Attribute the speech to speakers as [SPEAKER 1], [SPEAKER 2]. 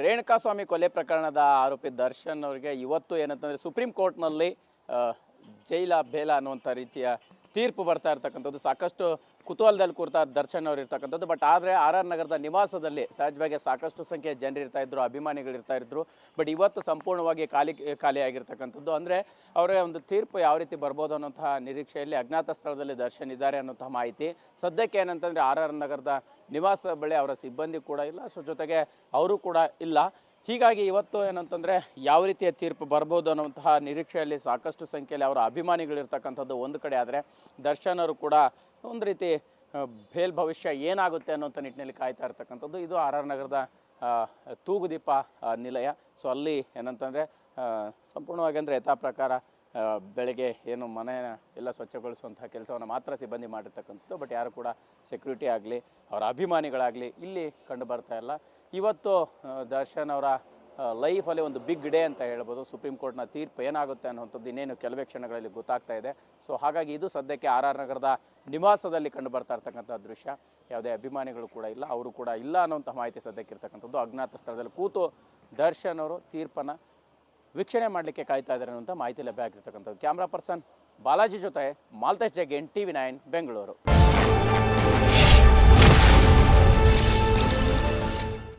[SPEAKER 1] ರೇಣುಕಾಸ್ವಾಮಿ ಕೊಲೆ ಪ್ರಕರಣದ ಆರೋಪಿ ದರ್ಶನ್ ಅವರಿಗೆ ಇವತ್ತು ಏನಂತಂದ್ರೆ ಸುಪ್ರೀಂ ಕೋರ್ಟ್ನಲ್ಲಿ ಜೈಲ ಬೇಲ ಅನ್ನುವಂಥ ರೀತಿಯ ತೀರ್ಪು ಬರ್ತಾ ಇರ್ತಕ್ಕಂಥದ್ದು. ಸಾಕಷ್ಟು ಕುತೂಹಲದಲ್ಲಿ ಕೂರ್ತಾ ದರ್ಶನ್ ಅವರು ಇರ್ತಕ್ಕಂಥದ್ದು. ಬಟ್ ಆದರೆ ಆರ್ ಆರ್ ನಗರದ ನಿವಾಸದಲ್ಲಿ ಸಹಜವಾಗಿ ಸಾಕಷ್ಟು ಸಂಖ್ಯೆಯ ಜನರು ಇರ್ತಾ ಇದ್ರು, ಅಭಿಮಾನಿಗಳು ಇರ್ತಾ ಇದ್ರು. ಬಟ್ ಇವತ್ತು ಸಂಪೂರ್ಣವಾಗಿ ಖಾಲಿ ಖಾಲಿ ಆಗಿರ್ತಕ್ಕಂಥದ್ದು. ಅಂದರೆ ಅವರ ಒಂದು ತೀರ್ಪು ಯಾವ ರೀತಿ ಬರ್ಬೋದು ಅನ್ನೋಂತಹ ನಿರೀಕ್ಷೆಯಲ್ಲಿ ಅಜ್ಞಾತ ಸ್ಥಳದಲ್ಲಿ ದರ್ಶನ್ ಇದ್ದಾರೆ ಅನ್ನೋಂತಹ ಮಾಹಿತಿ. ಸದ್ಯಕ್ಕೆ ಏನಂತಂದ್ರೆ ಆರ್ ಆರ್ ನಗರದ ನಿವಾಸ ಬಳಿ ಅವರ ಸಿಬ್ಬಂದಿ ಕೂಡ ಇಲ್ಲ. ಸೊ ಜೊತೆಗೆ ಅವರು ಕೂಡ ಇಲ್ಲ. ಹೀಗಾಗಿ ಇವತ್ತು ಏನಂತಂದರೆ ಯಾವ ರೀತಿಯ ತೀರ್ಪು ಬರ್ಬೋದು ಅನ್ನುವಂತಹ ನಿರೀಕ್ಷೆಯಲ್ಲಿ ಸಾಕಷ್ಟು ಸಂಖ್ಯೆಯಲ್ಲಿ ಅವರ ಅಭಿಮಾನಿಗಳಿರ್ತಕ್ಕಂಥದ್ದು ಒಂದು ಕಡೆ ಆದರೆ ದರ್ಶನರು ಕೂಡ ಒಂದು ರೀತಿ ಬೇಲ್ ಭವಿಷ್ಯ ಏನಾಗುತ್ತೆ ಅನ್ನೋಂಥ ನಿಟ್ಟಿನಲ್ಲಿ ಕಾಯ್ತಾ ಇರ್ತಕ್ಕಂಥದ್ದು. ಇದು ಆರ್ ಆರ್ ನಗರದ ತೂಗುದೀಪ ನಿಲಯ. ಸೊ ಅಲ್ಲಿ ಏನಂತಂದರೆ ಸಂಪೂರ್ಣವಾಗಿ ಅಂದರೆ ಯಥಾ ಪ್ರಕಾರ ಬೆಳಗ್ಗೆ ಏನು ಮನೆ ಎಲ್ಲ ಸ್ವಚ್ಛಗೊಳಿಸುವಂತಹ ಕೆಲಸವನ್ನು ಮಾತ್ರ ಸಿಬ್ಬಂದಿ ಮಾಡಿರ್ತಕ್ಕಂಥದ್ದು ಬಟ್ ಯಾರು ಕೂಡ ಸೆಕ್ಯೂರಿಟಿ ಆಗಲಿ, ಅವರ ಅಭಿಮಾನಿಗಳಾಗಲಿ ಇಲ್ಲಿ ಕಂಡು ಬರ್ತಾ ಇಲ್ಲ. ಇವತ್ತು ದರ್ಶನ್ ಅವರ ಲೈಫಲ್ಲಿ ಒಂದು ಬಿಗ್ ಡೇ ಅಂತ ಹೇಳ್ಬೋದು. ಸುಪ್ರೀಂ ಕೋರ್ಟ್ನ ತೀರ್ಪು ಏನಾಗುತ್ತೆ ಅನ್ನುವಂಥದ್ದು ಇನ್ನೇನು ಕೆಲವೇ ಕ್ಷಣಗಳಲ್ಲಿ ಗೊತ್ತಾಗ್ತಾ ಇದೆ. ಸೊ ಹಾಗಾಗಿ ಇದು ಸದ್ಯಕ್ಕೆ ಆರ್ ಆರ್ ನಗರದ ನಿವಾಸದಲ್ಲಿ ಕಂಡು ಬರ್ತಾ ಇರ್ತಕ್ಕಂಥ ದೃಶ್ಯ. ಯಾವುದೇ ಅಭಿಮಾನಿಗಳು ಕೂಡ ಇಲ್ಲ, ಅವರು ಕೂಡ ಇಲ್ಲ ಅನ್ನುವಂಥ ಮಾಹಿತಿ ಸದ್ಯಕ್ಕೆ ಇರ್ತಕ್ಕಂಥದ್ದು. ಅಜ್ಞಾತ ಸ್ಥಳದಲ್ಲಿ ಕೂತು ದರ್ಶನ್ ಅವರು ತೀರ್ಪನ್ನು ವೀಕ್ಷಣೆ ಮಾಡಲಿಕ್ಕೆ ಕಾಯ್ತಾ ಇದ್ದಾರೆ ಅನ್ನುವಂಥ ಮಾಹಿತಿ ಲಭ್ಯ ಆಗಿರ್ತಕ್ಕಂಥದ್ದು ಕ್ಯಾಮ್ರಾ ಪರ್ಸನ್ ಬಾಲಾಜಿ ಜೊತೆ ಮಾಲ್ತೇಶ್ ಜಗೇನ್ ಟಿವಿ ನೈನ್, ಬೆಂಗಳೂರು.